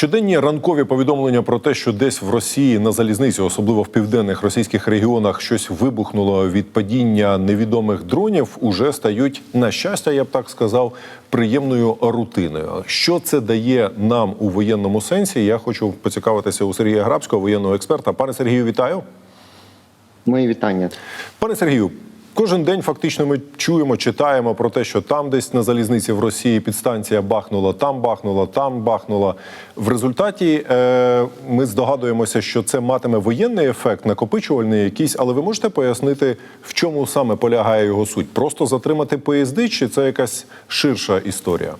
Щоденні ранкові повідомлення про те, що десь в Росії на залізниці, особливо в південних російських регіонах, щось вибухнуло від падіння невідомих дронів, уже стають на щастя, я б так сказав, приємною рутиною. Що це дає нам у воєнному сенсі? Я хочу поцікавитися у Сергія Грабського, воєнного експерта. Пане Сергію, вітаю. Мої вітання. Пане Сергію, кожен день фактично ми чуємо, читаємо про те, що там десь на залізниці в Росії підстанція бахнула, там бахнула, там бахнула. В результаті е, ми здогадуємося, що це матиме воєнний ефект, накопичувальний якийсь, але ви можете пояснити, в чому саме полягає його суть? Просто затримати поїзди, чи це якась ширша історія?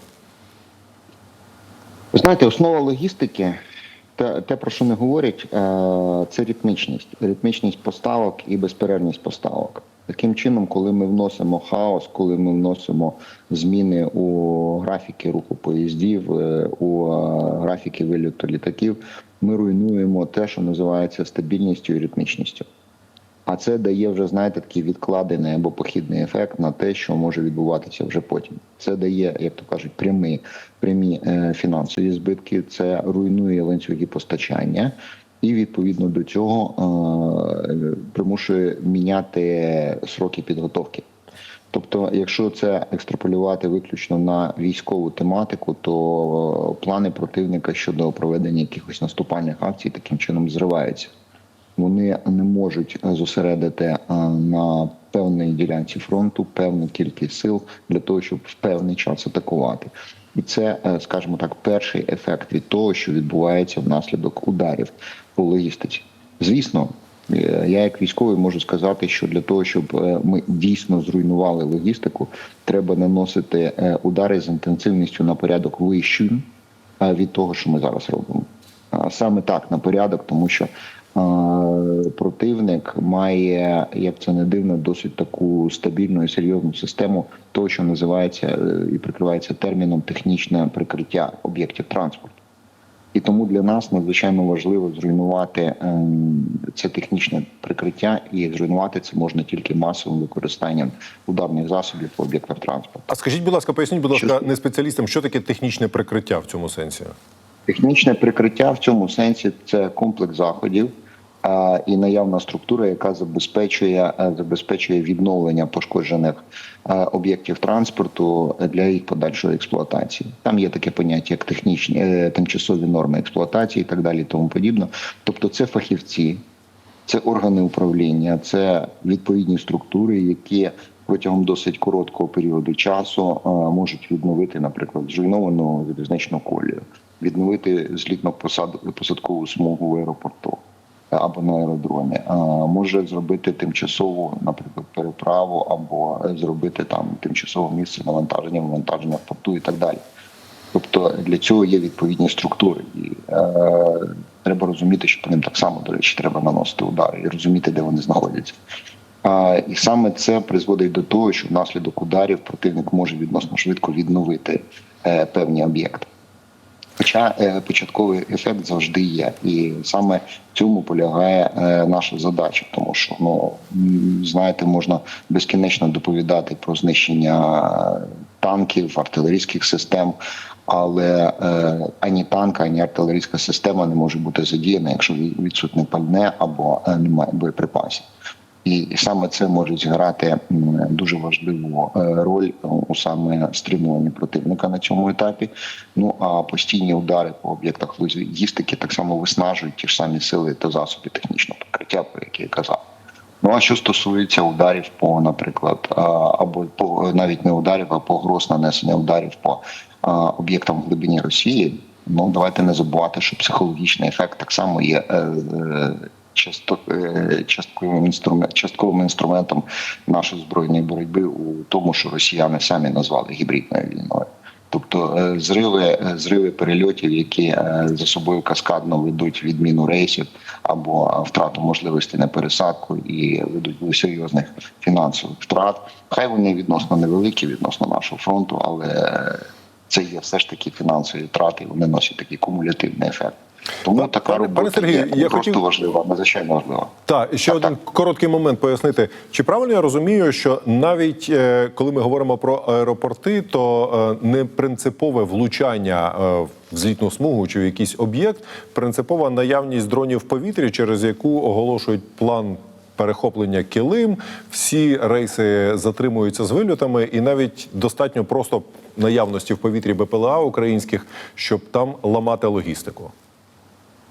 Ви знаєте, основа логістики, те, те, про що не говорять, е, це ритмічність, ритмічність поставок і безперервність поставок. Таким чином, коли ми вносимо хаос, коли ми вносимо зміни у графіки руху поїздів, е, у е, графіки вильоту літаків, ми руйнуємо те, що називається стабільністю і ритмічністю. А це дає вже, знаєте, такий відкладений або похідний ефект на те, що може відбуватися вже потім. Це дає, як то кажуть, прямі прямі е, фінансові збитки, це руйнує ланцюги постачання, і відповідно до цього е, примушує міняти сроки підготовки. Тобто, якщо це екстраполювати виключно на військову тематику, то плани противника щодо проведення якихось наступальних акцій таким чином зриваються вони не можуть зосередити е, на певній ділянці фронту певну кількість сил для того, щоб в певний час атакувати. І це, е, скажімо так, перший ефект від того, що відбувається внаслідок ударів по логістиці. Звісно, е, я як військовий можу сказати, що для того, щоб ми дійсно зруйнували логістику, треба наносити удари з інтенсивністю на порядок вищою від того, що ми зараз робимо. Саме так на порядок, тому що противник має, як це не дивно, досить таку стабільну і серйозну систему, того, що називається е, і прикривається терміном технічне прикриття об'єктів транспорту. І тому для нас надзвичайно важливо зруйнувати ем, це технічне прикриття, і зруйнувати це можна тільки масовим використанням ударних засобів по об'єктах транспорту. А скажіть, будь ласка, поясніть, будь ласка, не спеціалістам, що таке технічне прикриття в цьому сенсі? Технічне прикриття в цьому сенсі це комплекс заходів і наявна структура, яка забезпечує е, забезпечує відновлення пошкоджених е, об'єктів транспорту для їх подальшої експлуатації. Там є таке поняття, як технічні е, тимчасові норми експлуатації, і так далі, тому подібно. Тобто, це фахівці, це органи управління, це відповідні структури, які Протягом досить короткого періоду часу можуть відновити, наприклад, зруйновану залізничну колію, відновити злітно посадкову смугу в аеропорту або на аеродромі, а може зробити тимчасову, наприклад, переправу, або зробити там тимчасове місце навантаження, навантаження в порту і так далі. Тобто для цього є відповідні структури, і е, треба розуміти, що по ним так само, до речі, треба наносити удари і розуміти, де вони знаходяться. А, І саме це призводить до того, що внаслідок ударів противник може відносно швидко відновити е, певні об'єкти. Хоча е, початковий ефект завжди є, і саме в цьому полягає е, наша задача, тому що ну знаєте, можна безкінечно доповідати про знищення танків, артилерійських систем, але е, ані танка, ані артилерійська система не може бути задіяна, якщо відсутне пальне або немає боєприпасів. І саме це може зіграти дуже важливу е, роль у саме стримуванні противника на цьому етапі. Ну а постійні удари по об'єктах логістики так само виснажують ті ж самі сили та засоби технічного покриття, про які я казав. Ну а що стосується ударів по, наприклад, або по навіть не ударів, а погроз нанесення ударів по об'єктам в глибині Росії. Ну давайте не забувати, що психологічний ефект так само є е, Е, частковим інструмент, частковим інструментом нашої збройної боротьби у тому, що росіяни самі назвали гібридною війною. Тобто е, зриви е, зриви перельотів, які за собою каскадно ведуть відміну рейсів або втрату можливості на пересадку і ведуть до серйозних фінансових втрат. Хай вони відносно невеликі відносно нашого фронту, але це є все ж таки фінансові втрати. Вони носять такий кумулятивний ефект. Тому Пане- така пане робота Сергію, є я просто хотів- важлива, надзвичайно важлива. Так, і ще один короткий момент пояснити. Чи правильно я розумію, що навіть е, коли ми говоримо про аеропорти, то е, не принципове влучання е, в злітну смугу чи в якийсь об'єкт, принципова наявність дронів в повітрі, через яку оголошують план. Перехоплення килим, всі рейси затримуються з вильотами, і навіть достатньо просто наявності в повітрі БПЛА українських, щоб там ламати логістику.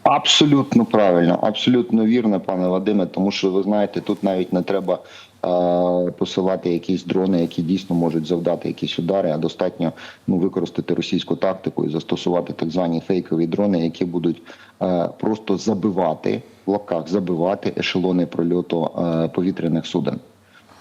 Абсолютно правильно, абсолютно вірно, пане Вадиме. Тому що ви знаєте, тут навіть не треба е, посилати якісь дрони, які дійсно можуть завдати якісь удари, а достатньо ну використати російську тактику і застосувати так звані фейкові дрони, які будуть е, просто забивати в лапках, забивати ешелони прольоту е, повітряних суден.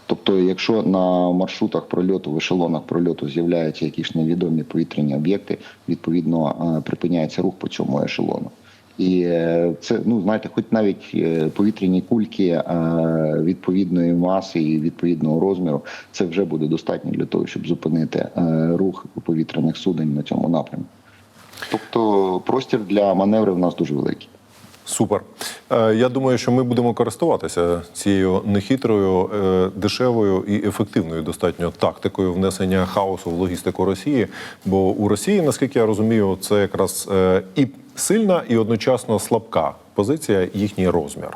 Тобто, якщо на маршрутах прольоту, в ешелонах прольоту з'являються якісь невідомі повітряні об'єкти, відповідно е, припиняється рух по цьому ешелону. І е, це, ну знаєте, хоч навіть е, повітряні кульки е, відповідної маси і відповідного розміру, це вже буде достатньо для того, щоб зупинити рух повітряних суден на цьому напрямку. Тобто простір для маневрів у нас дуже великий. Супер. Е, Я думаю, що ми будемо користуватися цією нехитрою, е, дешевою і ефективною достатньо тактикою внесення хаосу в логістику Росії. Бо у Росії, наскільки я розумію, це якраз е, і сильна, і одночасно слабка позиція їхній розмір.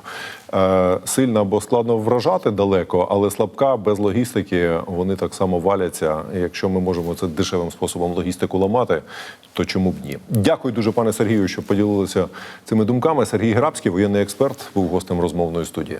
Сильно Сильна, бо складно вражати далеко, але слабка без логістики вони так само валяться. Якщо ми можемо це дешевим способом логістику ламати, то чому б ні? Дякую дуже, пане Сергію, що поділилися цими думками. Сергій Грабський, воєнний експерт, був гостем розмовної студії.